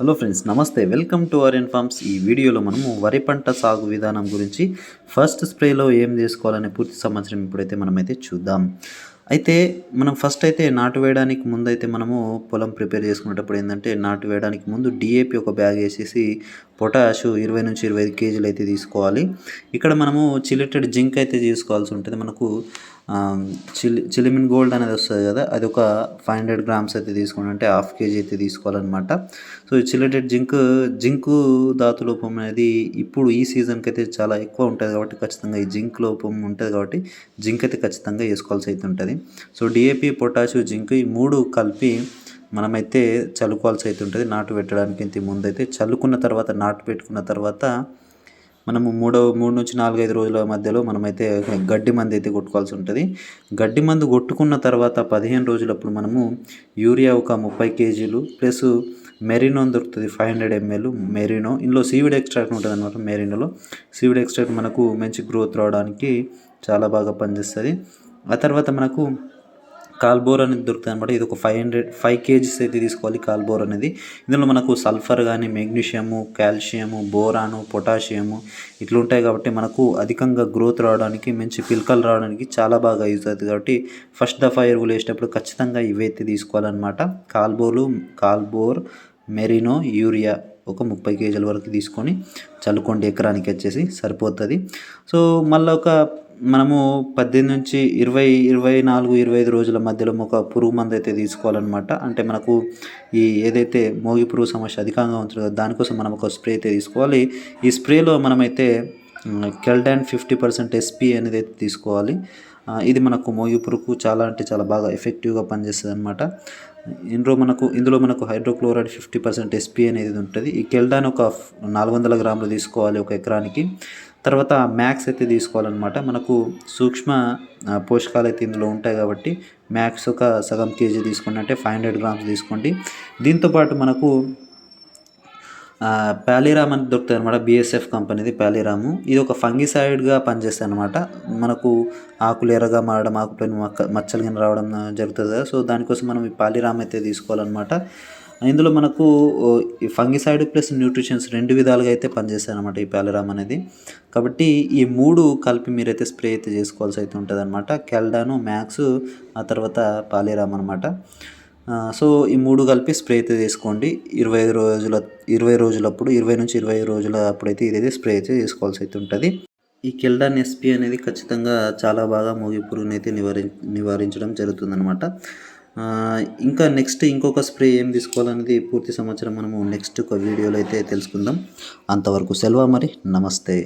Hello friends నమస్తే. Welcome to our informs ఈ వీడియోలో మనము వరి పంట సాగు విధానం గురించి ఫస్ట్ స్ప్రేలో ఏం చేసుకోవాలనే పూర్తి సమాచారం ఇప్పుడైతే మనమైతే చూద్దాం. అయితే మనం ఫస్ట్ అయితే నాటు వేయడానికి ముందు అయితే మనము పొలం ప్రిపేర్ చేసుకునేటప్పుడు ఏంటంటే నాటు వేయడానికి ముందు డిఏపి ఒక బ్యాగ్ వేసేసి పొటాష్ ఇరవై నుంచి ఇరవై ఐదు కేజీలు అయితే తీసుకోవాలి. ఇక్కడ మనము చిలిటెడ్ జింక్ అయితే తీసుకోవాల్సి ఉంటుంది. మనకు చిలి చిలిమిన్ గోల్డ్ అనేది వస్తుంది కదా అది ఒక ఫైవ్ హండ్రెడ్ గ్రామ్స్ అయితే తీసుకోండి. అంటే హాఫ్ కేజీ అయితే తీసుకోవాలన్నమాట. సో ఈ చిలిటెడ్ జింక్ జింకు ధాతు లోపం అనేది ఇప్పుడు ఈ సీజన్కి అయితే చాలా ఎక్కువ ఉంటుంది కాబట్టి ఖచ్చితంగా ఈ జింక్ లోపం ఉంటుంది కాబట్టి జింక్ అయితే ఖచ్చితంగా వేసుకోవాల్సి అయితే ఉంటుంది. సో డిఏపి పొటాషు జింక్ ఈ మూడు కలిపి మనమైతే చల్లుకోవాల్సి అయితే ఉంటుంది. నాటు పెట్టడానికి ఇంత ముందు అయితే చల్లుకున్న తర్వాత నాటు పెట్టుకున్న తర్వాత మనము మూడో మూడు నుంచి నాలుగైదు రోజుల మధ్యలో మనమైతే గడ్డి మందు అయితే కొట్టుకోవాల్సి ఉంటుంది. గడ్డి మందు కొట్టుకున్న తర్వాత పదిహేను రోజులప్పుడు మనము యూరియా ఒక ముప్పై కేజీలు ప్లస్ మెరీనో దొరుకుతుంది ఫైవ్ హండ్రెడ్ ఎంఎల్ మెరీనో. ఇందులో సీవిడ్ ఎక్స్ట్రాక్ట్ ఉంటుంది అనమాట మెరీనోలో. సీవిడ్ ఎక్స్ట్రాక్ట్ మనకు మంచి గ్రోత్ రావడానికి చాలా బాగా పనిచేస్తుంది. ఆ తర్వాత మనకు కాల్బోర్ అనేది దొరుకుతుంది అనమాట ఇది ఒక ఫైవ్ హండ్రెడ్ ఫైవ్ కేజీస్ అయితే తీసుకోవాలి కాల్బోర్ అనేది. ఇందులో మనకు సల్ఫర్ కానీ మెగ్నీషియము కాల్షియము బోరాను పొటాషియము ఇట్లా ఉంటాయి కాబట్టి మనకు అధికంగా గ్రోత్ రావడానికి మంచి పిలకలు రావడానికి చాలా బాగా యూజ్ అవుతుంది కాబట్టి ఫస్ట్ దఫా ఎరువులు వేసేటప్పుడు ఖచ్చితంగా ఇవైతే తీసుకోవాలన్నమాట. కాల్బోలు కాల్బోర్ మెరినో యూరియా ఒక ముప్పై కేజీల వరకు తీసుకొని చల్లుకోండి. ఎకరానికి వచ్చేసి సరిపోతుంది. సో మళ్ళీ ఒక మనము పద్దెనిమిది నుంచి ఇరవై ఇరవై నాలుగు ఇరవై ఐదు రోజుల మధ్యలో ఒక పురుగు మందు అయితే తీసుకోవాలన్నమాట. అంటే మనకు ఈ ఏదైతే మోగి పురుగు సమస్య అధికంగా ఉంటుందో దానికోసం మనం ఒక స్ప్రే అయితే తీసుకోవాలి. ఈ స్ప్రేలో మనమైతే కెల్డాన్ ఫిఫ్టీ పర్సెంట్ ఎస్పీ అనేది అయితే తీసుకోవాలి. ఇది మనకు మోగి చాలా అంటే చాలా బాగా ఎఫెక్టివ్గా పనిచేస్తుంది అనమాట ఇందులో మనకు ఇందులో మనకు హైడ్రోక్లోరైడ్ ఫిఫ్టీ పర్సెంట్ ఎస్పీ అనేది ఉంటుంది. ఈ కెల్డాన్ ఒక నాలుగు వందల గ్రాములు తీసుకోవాలి ఒక ఎకరానికి. తర్వాత మ్యాక్స్ అయితే తీసుకోవాలన్నమాట. మనకు సూక్ష్మ పోషకాలు అయితే ఇందులో ఉంటాయి కాబట్టి మ్యాక్స్ ఒక సగం కేజీ తీసుకోండి అంటే ఫైవ్ హండ్రెడ్ గ్రామ్స్ తీసుకోండి. దీంతోపాటు మనకు ప్యాలీరామ్ అని దొరుకుతుంది అనమాట బిఎస్ఎఫ్ కంపెనీది ప్యాలీరాము ఇది ఒక ఫంగిసైడ్గా పనిచేస్తుంది అనమాట మనకు ఆకులు ఎర్రగా మారడం ఆకుపైన మక్క మచ్చలు కింద రావడం జరుగుతుంది కదా. సో దానికోసం మనం ఈ ప్యాలీరామ్ అయితే తీసుకోవాలన్నమాట. ఇందులో మనకు ఈ ఫంగిసైడ్ ప్లస్ న్యూట్రిషన్స్ రెండు విధాలుగా అయితే పనిచేస్తాయి అనమాట ఈ ప్యాలరామ్ అనేది. కాబట్టి ఈ మూడు కలిపి మీరైతే స్ప్రే అయితే చేసుకోవాల్సి అయితే ఉంటుంది అనమాట కెల్డాను మ్యాక్స్ ఆ తర్వాత పాలీరామ్ అనమాట సో ఈ మూడు కలిపి స్ప్రే అయితే తీసుకోండి ఇరవై ఐదు రోజుల ఇరవై రోజులప్పుడు ఇరవై నుంచి ఇరవై ఐదు రోజుల అప్పుడైతే ఇదైతే స్ప్రే అయితే చేసుకోవాల్సి అయితే ఉంటుంది. ఈ కెల్డాన్ ఎస్పీ అనేది ఖచ్చితంగా చాలా బాగా మోగి పురుగుని అయితే నివారి నివారించడం జరుగుతుందన్నమాట. ఇంకా నెక్స్ట్ ఇంకొక స్ప్రే ఏం తీసుకోవాలనేది పూర్తి సమాచారం మనము నెక్స్ట్ ఒక వీడియోలో అయితే తెలుసుకుందాం. అంతవరకు సెలవు మరి నమస్తే.